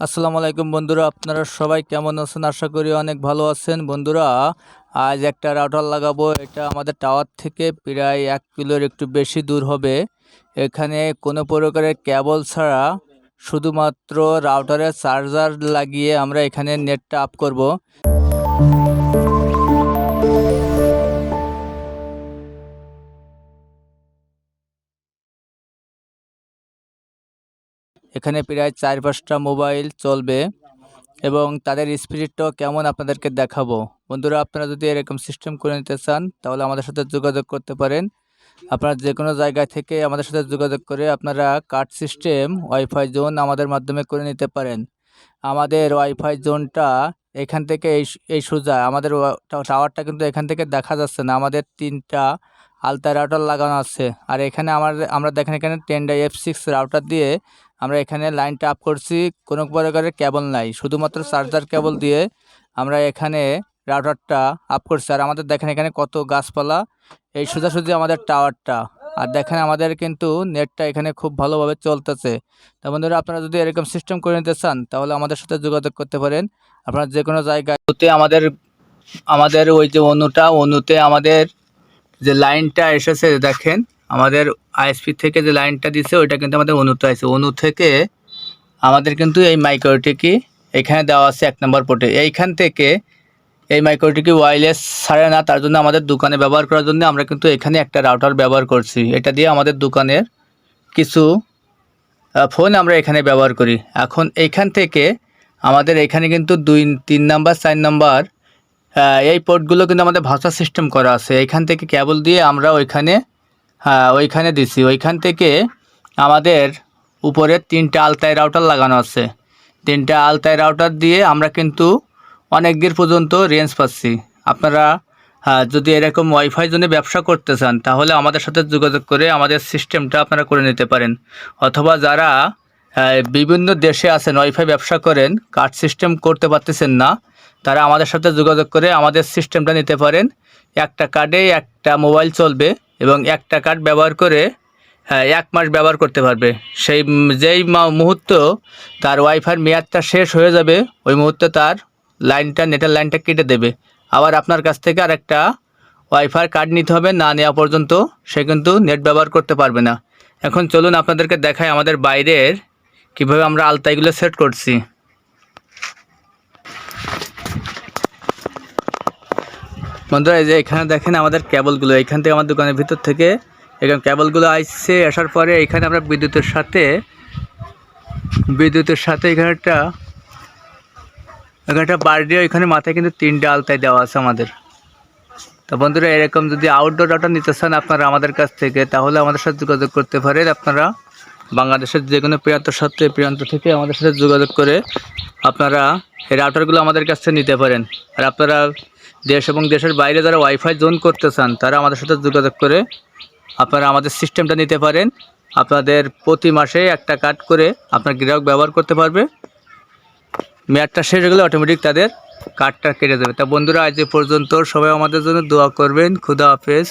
আসসালামু আলাইকুম বন্ধুরা, আপনারা সবাই কেমন আছেন? আশা করি অনেক ভালো আছেন। বন্ধুরা, আজ একটা রাউটার লাগাবো। এটা আমাদের টাওয়ার থেকে প্রায় এক কিলোর একটু বেশি দূর হবে। এখানে কোনো প্রকারের ক্যাবল ছাড়া শুধুমাত্র রাউটারের চার্জার লাগিয়ে আমরা এখানে নেটটা আপ করব। এখানে প্রায় চার পাঁচটা মোবাইল চলবে এবং তাদের স্পিরিটটাও কেমন আপনাদেরকে দেখাবো। বন্ধুরা, আপনারা যদি এরকম সিস্টেম করে নিতে চান, তাহলে আমাদের সাথে যোগাযোগ করতে পারেন। আপনারা যে কোনো জায়গা থেকে আমাদের সাথে যোগাযোগ করে আপনারা কার্ড সিস্টেম ওয়াইফাই জোন আমাদের মাধ্যমে করে নিতে পারেন। আমাদের ওয়াইফাই জোনটা এখান থেকে এই এই সোজা, আমাদের টাওয়ারটা কিন্তু এখান থেকে দেখা যাচ্ছে না। আমাদের তিনটা আলতা রাউটার লাগানো আছে। আর এখানে আমার, আমরা দেখেন এখানে টেনডা এফ সিক্স রাউটার দিয়ে আমরা এখানে লাইনটা আপ করছি, কোনো প্রকারের কেবল নাই। শুধুমাত্র চার্জার কেবল দিয়ে আমরা এখানে রাউটারটা আপ করছি। আর আমাদের দেখেন এখানে কত গাছপালা, এই সোজাসুজি আমাদের টাওয়ারটা আর দেখেন আমাদের কিন্তু নেটটা এখানে খুব ভালোভাবে চলতেছে। তা বন্ধুরা, আপনারা যদি এরকম সিস্টেম করে নিতে চান, তাহলে আমাদের সাথে যোগাযোগ করতে পারেন। আপনারা যে কোনো জায়গায়, আমাদের আমাদের ওই যে অনুটা অনুতে আমাদের যে লাইনটা এসেছে দেখেন, আমাদের আইএসপি থেকে যে লাইনটা দিছে, ওইটা কিন্তু আমাদের অনুতে আছে। অনু থেকে আমাদের কিন্তু এই মাইক্রোটিকি এখানে দেওয়া আছে এক নম্বর পোর্টে। এইখান থেকে এই মাইক্রোটিকি ওয়্যারলেস ছাড়ে না, তার জন্য আমাদের দোকানে ব্যবহার করার জন্য আমরা কিন্তু এখানে একটা রাউটার ব্যবহার করছি। এটা দিয়ে আমাদের দোকানের কিছু ফোন আমরা এখানে ব্যবহার করি। এখন এইখান থেকে আমাদের এখানে কিন্তু দুই, তিন নাম্বার, চার নাম্বার এই পোর্টগুলো কিন্তু আমাদের ভাষা সিস্টেম করা আছে। এইখান থেকে কেবল দিয়ে আমরা ওইখানে হ্যাঁ ওইখানে দিছি। ওইখান থেকে আমাদের উপরে তিনটা আলতায় রাউটার লাগানো আছে। তিনটা আলতায় রাউটার দিয়ে আমরা কিন্তু অনেক দিন পর্যন্ত রেঞ্জ পাচ্ছি। আপনারা হ্যাঁ, যদি এরকম ওয়াইফাই জন্য ব্যবসা করতে চান তাহলে আমাদের সাথে যোগাযোগ করে আমাদের সিস্টেমটা আপনারা করে নিতে পারেন। অথবা যারা বিভিন্ন দেশে আছেন ওয়াইফাই ব্যবসা করেন কার্ড সিস্টেম করতে পারতেছেন না। তারা আমাদের সাথে যোগাযোগ করে আমাদের সিস্টেমটা নিতে পারেন। একটা কার্ডে একটা মোবাইল চলবে এবং একটা কার্ড ব্যবহার করে হ্যাঁ, এক মাস ব্যবহার করতে পারবে। সেই যেই মুহূর্ত তার ওয়াইফাইয়ের মেয়াদটা শেষ হয়ে যাবে ওই মুহূর্তে তার লাইনটা নেটের লাইনটা কেটে দেবে। আবার আপনার কাছ থেকে আর একটা ওয়াইফাই কার্ড নিতে হবে না নেওয়া পর্যন্ত সে কিন্তু নেট ব্যবহার করতে পারবে না। এখন চলুন আপনাদেরকে দেখায় আমাদের বাইরের কীভাবে আমরা আলতাইগুলো সেট করছি? বন্ধুরা, এই যে এখানে দেখেন আমাদের কেবলগুলো এখান থেকে আমার দোকানের ভিতর থেকে এখানে কেবলগুলো আসছে, আসার পরে এখানে আমরা বিদ্যুতের সাথে বিদ্যুতের সাথে এখানে একটা এখানে একটা দিয়ে এখানে মাথায় কিন্তু তিনটে আলতায় দেওয়া আছে আমাদের। তো বন্ধুরা, এরকম যদি আউটডোর ডাটা নিতে চান আপনারা আমাদের কাছ থেকে, তাহলে আমাদের সাথে যোগাযোগ করতে পারেন। আপনারা বাংলাদেশের যে কোনো প্রান্তর সাথে প্রান্ত থেকে আমাদের সাথে যোগাযোগ করে আপনারা এই রাউটারগুলো আমাদের কাছ নিতে পারেন। আর আপনারা দেশ এবং দেশের বাইরে যারা ওয়াইফাই জোন করতে চান, তারা আমাদের সাথে যোগাযোগ করে আপনারা আমাদের সিস্টেমটা নিতে পারেন। আপনাদের প্রতি মাসে একটা কাট করে আপনার গ্রাহক ব্যবহার করতে পারবে। মেয়াদটা শেষ হয়ে গেলে অটোমেটিক তাদের কার্ডটা কেটে দেবে। তা বন্ধুরা, আজ পর্যন্ত সবাই আমাদের জন্য দোয়া করবেন। খুদা হাফেজ।